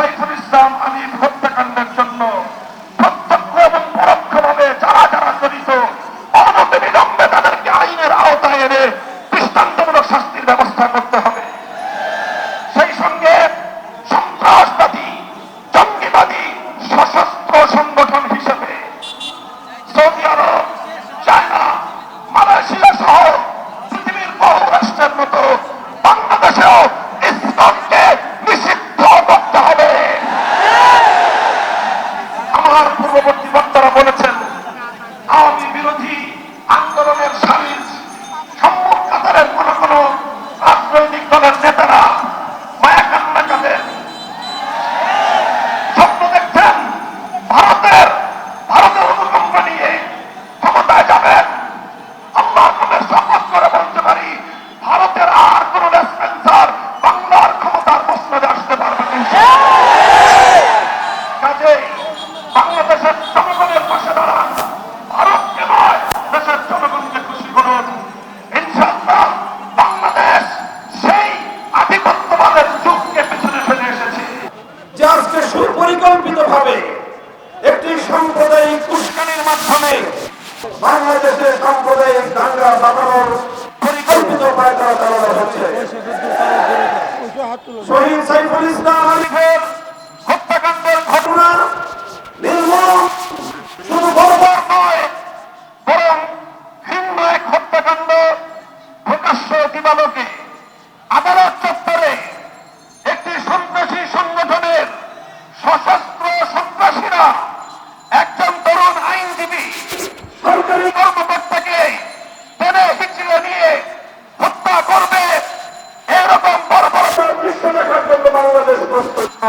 সাইফুল ইসলাম আমি হত্যাকাণ্ডের জন্য সাম্প্রদায়িক উস্কানির মাধ্যমে বাংলাদেশে সাম্প্রদায়িক দাঙ্গা বাঁধানোর পরিকল্পিত উপায় তারা চালানো হচ্ছে। শহীদ সাইফুল ইসলাম আলিফের হত্যাকাণ্ডের ঘটনা নির্মম শুধু বর্বর নয় বরং এক হত্যাকাণ্ড প্রকাশ্য দিবালোকে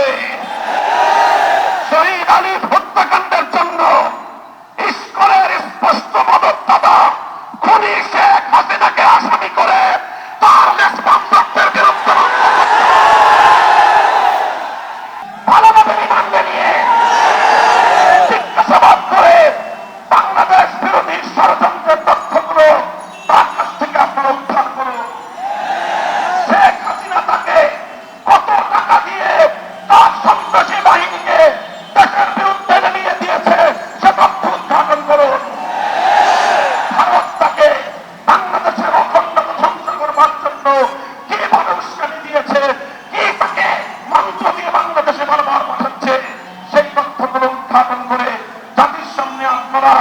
হবে আপনারা